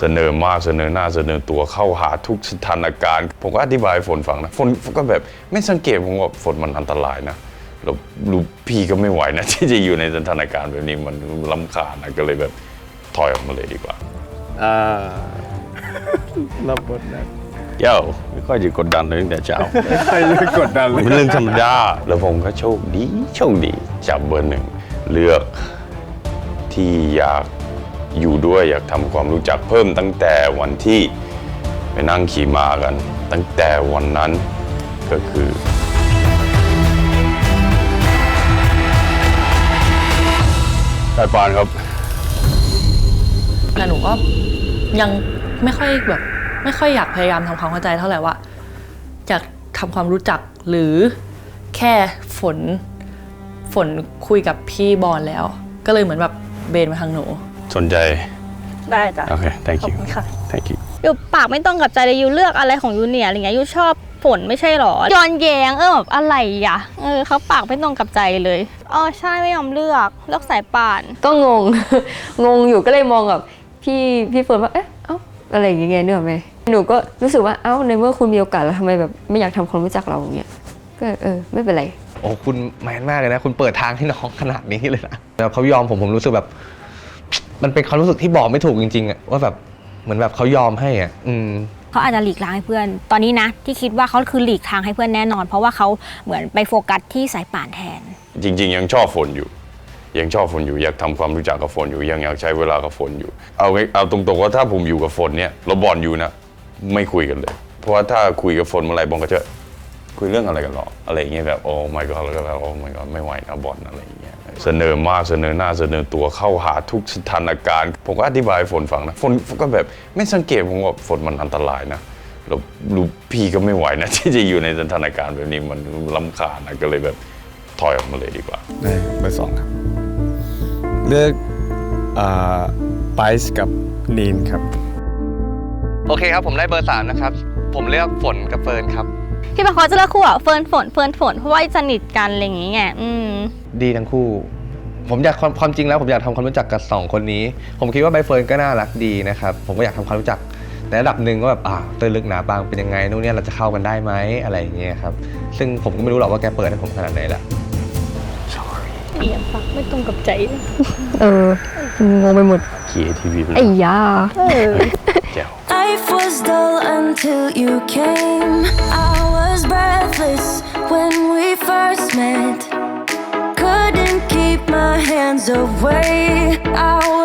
เสนอมากเสนอหน้าเสนอตัวเข้าหาทุกสถานการณ์ ผมก็อธิบายให้ฝนฟังนะฝนก็แบบไม่สังเกตผมว่าฝนมันอันตรายนะแล้วลูกพี่ก็ไม่ไหวนะ ที่จะอยู่ในสถานการณ์แบบนี้มันลำคาญนะก็เลยแบบถอยออกมาเลยดีกว่าอ่ารับบทนะเย้าไม่ค่อยจะกดดันเลยตั้งแต่เช้าใครจะกดดันเลยเป็นเรื่องธรรมดาแล้วผมก็โชคดีโชคดีจับเบอร์หนึ่งเลือกที่อยาก อยู่ด้วยอยากทำความรู้จักเพิ่มตั้งแต่วันที่ไปนั่งขี่ม้ากัน ตั้งแต่วันนั้นก็คือสายปานครับแต่หนูก็ยังไม่ค่อยแบบไม่ค่อยอยากพยายามทำความเข้าใจเท่าไหร่ว่าอยากทำความรู้จักหรือแค่ฝนฝนคุยกับพี่บอลแล้ว ก็เลยเหมือนแบบเบนมาทางหนู สนใจ ได้จ้ะ โอเค thank ขอบ you คุณค่ะ thank you อยู่ปากไม่ต้องกับใจเลยยูเลือกอะไรของยูเนี่ยอะไรเงี้ยยูชอบฝนไม่ใช่หรอย้อนแยงเออแบบอะไรอะเออเขาปากไม่ตรงกับใจเลยอ๋อใช่ไม่ยอมเลือกเลือกสายป่าน ก็งง งงอยู่ก็เลยมองกับพี่พี่เฟิร์นว่า เอ๊ะ เอ้า อะไรอย่างเงี้ยเนกอะไหมหนูก็รู้สึกว่า เอ้า ในเมื่อคุณมีโอกาสแล้วทำไมแบบไม่อยากทำความรู้จักเราอย่างเงี้ย ก็เออ ไม่เป็นไร โอ้คุณแมนมากเลยนะ คุณเปิดทางให้น้องขนาดนี้เลยนะแล้วเขายอมผมผมรู้สึกแบบ มันเป็นความรู้สึกที่บอกไม่ถูกจริงๆอะว่าแบบเหมือนแบบเขายอมให้อะ อืม เขาอาจจะหลีกทางให้เพื่อน ตอนนี้นะที่คิดว่าเขาคือหลีกทางให้เพื่อนแน่นอน เพราะว่าเขาเหมือนไปโฟกัสที่สายป่านแทน จริง ๆ ยังชอบฝนอยู่ ยังชอบฝนอยู่อยากทำความรู้จักกับฝนอยู่ ยังอยากใช้เวลากับฝนอยู่ เอาไงเอาตรงๆว่าถ้าผมอยู่กับฝนเนี่ยเราบอลอยู่นะ ไม่คุยกันเลย เพราะว่าถ้าคุยกับฝนเมื่อไหรบอลก็จะ คุยเรื่องอะไรกันหรออะไรอย่างเงี้ยแบบโอ้ my god แล้วก็แบบโอ้ my god ไม่ไหวนะบอลอะไรอย่างเงี้ยเสนอมากเสนอหน้าเสนอตัวเข้าหาทุกสถานการณ์ ผมก็อธิบายให้ฝนฟังนะฝนก็แบบไม่สังเกตผมว่าฝนมันอันตรายนะแล้วลูกพี่ก็ไม่ไหวนะ ที่จะอยู่ในสถานการณ์แบบนี้มันลำคาญนะก็เลยแบบถอยออกมาเลยดีกว่าได้เบอร์สองครับ เลือกอ่าไบส์กับนีนครับ โอเคครับผมได้เบอร์สามนะครับ ผมเลือกฝนกับเฟิร์นครับ พี่ปะเขาจะเลือกคู่อะเฟิร์นฝนเฟิร์นฝนเพราะว่าสนิทกันอะไรอย่างเงี้ยอืม ดีทั้งคู่ ผมอยากความความจริงแล้วผมอยากทำความรู้จักกับสองคนนี้ ผมคิดว่าใบเฟิร์นก็น่ารักดีนะครับ ผมก็อยากทำความรู้จักในระดับหนึ่งก็แบบอ่าเตื้นลึกหนาบางเป็นยังไงนู่นเนี่ยเราจะเข้ากันได้ไหมอะไรอย่างเงี้ยครับ ซึ่งผมก็ไม่รู้หรอกว่าแกเปิดให้ผมขนาดไหนละ เอียงปากไม่ตรงกับใจ เอองงไปหมดเขียทีวีไปเลไอ้ยยาแจ๋ว Life was dull until you came. I was breathless when we first met. Couldn't keep my hands away. I